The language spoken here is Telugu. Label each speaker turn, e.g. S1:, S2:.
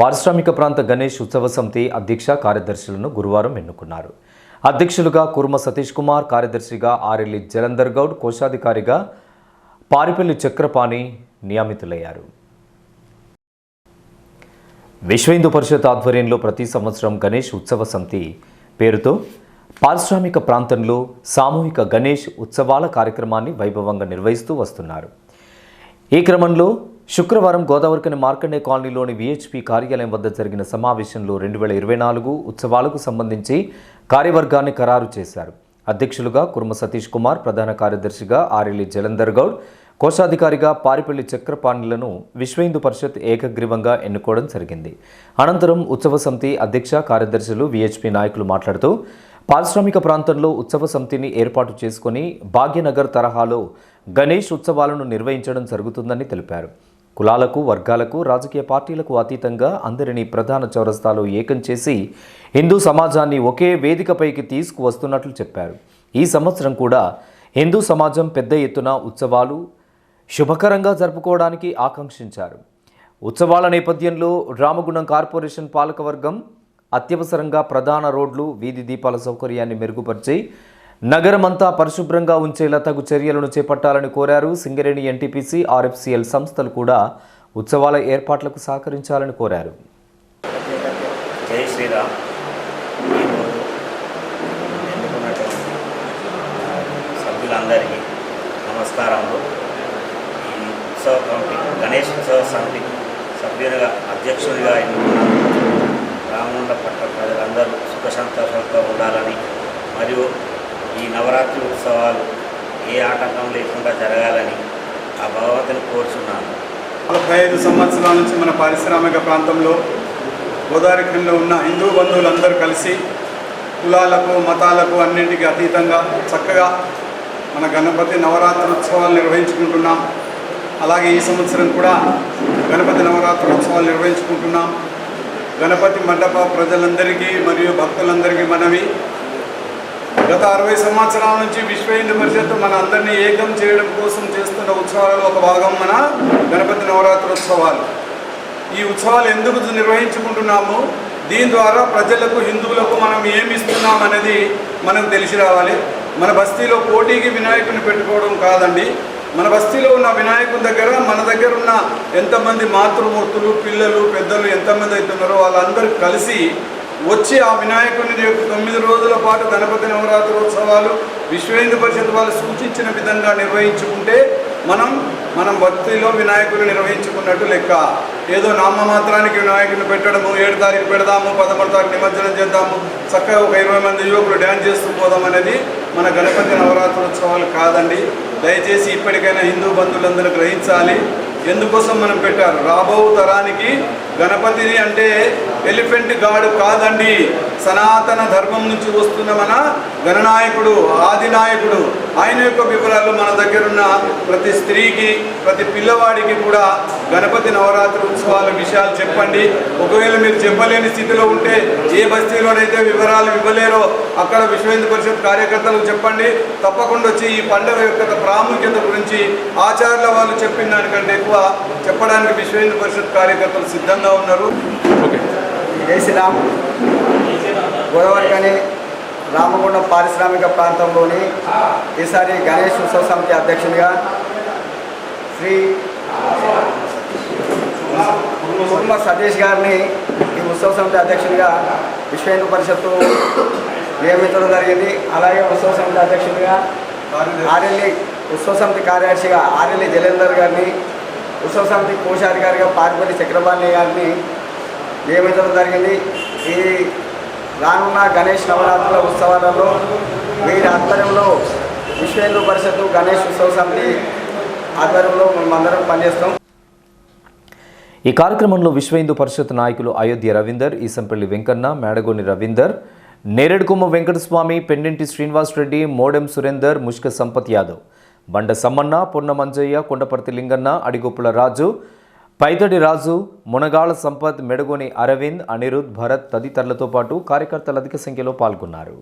S1: పారిశ్రామిక ప్రాంత గణేష్ ఉత్సవ సమితి అధ్యక్ష కార్యదర్శులను గురువారం ఎన్నుకున్నారు. అధ్యక్షులుగా కుర్మ సతీష్ కుమార్ కార్యదర్శిగా ఆరెల్లి జలంధర్ గౌడ్ కోశాధికారిగా పారిపల్లి చక్రపాణి నియమితులయ్యారు. విశ్వ హిందూ పరిషత్ ఆధ్వర్యంలో ప్రతి సంవత్సరం గణేష్ ఉత్సవ సమితి పేరుతో పారిశ్రామిక ప్రాంతంలో సామూహిక గణేష్ ఉత్సవాల కార్యక్రమాన్ని వైభవంగా నిర్వహిస్తూ వస్తున్నారు. ఈ క్రమంలో శుక్రవారం గోదావరికని మార్కండే కాలనీలోని విహెచ్పి కార్యాలయం వద్ద జరిగిన సమావేశంలో రెండు వేల ఇరవై నాలుగు ఉత్సవాలకు సంబంధించి కార్యవర్గాన్ని ఖరారు చేశారు. అధ్యక్షులుగా కుర్మ సతీష్ కుమార్ ప్రధాన కార్యదర్శిగా ఆరెల్లి జలంధర్ గౌడ్ కోశాధికారిగా పారిపల్లి చక్రపాణిలను విశ్వహిందు పరిషత్ ఏకగ్రీవంగా ఎన్నుకోవడం జరిగింది. అనంతరం ఉత్సవ సమితి అధ్యక్ష కార్యదర్శులు విహెచ్పి నాయకులు మాట్లాడుతూ పారిశ్రామిక ప్రాంతంలో ఉత్సవ సమితిని ఏర్పాటు చేసుకుని భాగ్యనగర్ తరహాలో గణేష్ ఉత్సవాలను నిర్వహించడం జరుగుతుందని తెలిపారు. కులాలకు వర్గాలకు రాజకీయ పార్టీలకు అతీతంగా అందరినీ ప్రధాన చౌరస్తాలో ఏకం చేసి హిందూ సమాజాన్ని ఒకే వేదికపైకి తీసుకువస్తున్నట్లు చెప్పారు. ఈ సంవత్సరం కూడా హిందూ సమాజం పెద్ద ఎత్తున ఉత్సవాలు శుభకరంగా జరుపుకోవడానికి ఆకాంక్షించారు. ఉత్సవాల నేపథ్యంలో రామగుణం కార్పొరేషన్ పాలకవర్గం అత్యవసరంగా ప్రధాన రోడ్లు వీధి దీపాల సౌకర్యాన్ని మెరుగుపరిచి నగరమంతా పరిశుభ్రంగా ఉంచేలా తగు చర్యలను చేపట్టాలని కోరారు. సింగరేణి ఎన్టీపీసీ ఆర్ఎఫ్సిఎల్ సంస్థలు కూడా ఉత్సవాల ఏర్పాట్లకు సహకరించాలని కోరారు.
S2: జై శ్రీరామ్. సభ్యులందరికీ నమస్కారములు. ఈ ఉత్సవ కమిటీ గణేష్ ఉత్సవ సమితి సభ్యునిగా అధ్యక్షునిగా ఎన్నుకున్న రామగుండ పట్ల ప్రజలందరూ సుఖ సంతోషాలతో ఉండాలని మరియు ఈ నవరాత్రి ఉత్సవాలు ఏ ఆటంకం లేకుండా జరగాలని ఆ భగవతిని కోరుచున్నాను.
S3: నలభై ఐదు సంవత్సరాల నుంచి మన పారిశ్రామిక ప్రాంతంలో గోదారిఖండ్లో ఉన్న హిందూ బంధువులందరూ కలిసి కులాలకు మతాలకు అన్నింటికి అతీతంగా చక్కగా మన గణపతి నవరాత్రి ఉత్సవాలు నిర్వహించుకుంటున్నాం. అలాగే ఈ సంవత్సరం కూడా గణపతి నవరాత్రి ఉత్సవాలు నిర్వహించుకుంటున్నాం. గణపతి మండప ప్రజలందరికీ మరియు భక్తులందరికీ మనవి. గత అరవై సంవత్సరాల నుంచి విశ్వ హిందూ పరిషత్ మన అందరినీ ఏకం చేయడం కోసం చేస్తున్న ఉత్సవాలలో ఒక భాగం మన గణపతి నవరాత్రి ఉత్సవాలు ఈ ఉత్సవాలు ఎందుకు నిర్వహించుకుంటున్నాము? దీని ద్వారా ప్రజలకు హిందువులకు మనం ఏమి ఇస్తున్నాం అనేది మనకు తెలిసి రావాలి. మన బస్తీలో పోటీకి వినాయకుని పెట్టుకోవడం కాదండి. మన బస్తీలో ఉన్న వినాయకుని దగ్గర మన దగ్గర ఉన్న ఎంతమంది మాతృమూర్తులు పిల్లలు పెద్దలు ఎంతమంది అవుతున్నారో వాళ్ళందరూ కలిసి వచ్చి ఆ వినాయకుని యొక్క తొమ్మిది రోజుల పాటు గణపతి నవరాత్రోత్సవాలు విశ్వ హిందూ పరిషత్ వాళ్ళు సూచించిన విధంగా నిర్వహించుకుంటే మనం మనం భక్తిలో వినాయకులు నిర్వహించుకున్నట్టు లెక్క. ఏదో నామమాత్రానికి వినాయకుని పెట్టడము ఏడు తారీఖు పెడదాము పదమూడు తారీఖు నిమజ్జనం చేద్దాము చక్కగా ఒక ఇరవై మంది యువకులు డ్యాన్స్ చేస్తూ పోదాం అనేది మన గణపతి నవరాత్రోత్సవాలు కాదండి. దయచేసి ఇప్పటికైనా హిందూ బంధువులందరూ గ్రహించాలి. ఎందుకోసం మనం పెట్టారు? రాబో తరానికి గణపతిని అంటే ఎలిఫెంట్ గాడు కాదండి. సనాతన ధర్మం నుంచి వస్తున్న మన గణనాయకుడు ఆది నాయకుడు ఆయన యొక్క వివరాలు మన దగ్గరున్న ప్రతి స్త్రీకి ప్రతి పిల్లవాడికి కూడా గణపతి నవరాత్రి ఉత్సవాల విషయాలు చెప్పండి. ఒకవేళ మీరు చెప్పలేని స్థితిలో ఉంటే ఏ బస్తీలోనైతే వివరాలు ఇవ్వలేరో అక్కడ విశ్వ పరిషత్ కార్యకర్తలకు చెప్పండి. తప్పకుండా వచ్చి ఈ పండుగ యొక్క ప్రాముఖ్యత గురించి ఆచార్యుల వాళ్ళు చెప్పిన దానికంటే ఎక్కువ చెప్పడానికి విశ్వ పరిషత్ కార్యకర్తలు సిద్ధంగా ఉన్నారు.
S4: జై శ్రీరామ్. గోదావరి కానీ రామగుండం పారిశ్రామిక ప్రాంతంలోని ఈసారి గణేష్ ఉత్సవ సమితి అధ్యక్షునిగా శ్రీ కుర్మ సతీష్ గారిని ఈ ఉత్సవ సమితి అధ్యక్షునిగా విశ్వ హిందూ పరిషత్తు నియమించడం జరిగింది. అలాగే ఉత్సవ సమితి అధ్యక్షునిగా ఆర్ఎల్ఈ ఉత్సవ సమితి కార్యదర్శిగా ఆర్ఎల్ఈ జలేందర్ గారిని ఉత్సవ సమితి కోశాధికారిగా పారిపల్లి చక్రపాణి గారిని నియమించడం జరిగింది. ఈ రానున్న గణేష్ నవరాత్రుల ఉత్సవాలలో వీరి ఆధ్వర్యంలో విశ్వ హిందూ పరిషత్తు గణేష్ ఉత్సవ సమితి ఆధ్వర్యంలో మేమందరం పనిచేస్తాం.
S1: ఈ కార్యక్రమంలో విశ్వ హిందూ పరిషత్ నాయకులు అయోధ్య రవీందర్ ఈసంపల్లి వెంకన్న మేడగోని రవీందర్ నేరేడుకొమ్మ వెంకటస్వామి పెండింటి శ్రీనివాస్ రెడ్డి మోడెం సురేందర్ ముష్క సంపత్ యాదవ్. బండ సమ్మన్న పొన్న మంజయ్య కొండపర్తి లింగన్న అడిగొప్పుల రాజు పైతడి రాజు మునగాళ సంపత్ మెడగోని అరవింద్ అనిరుద్ భరత్ తదితరులతో పాటు కార్యకర్తలు అధిక సంఖ్యలో పాల్గొన్నారు.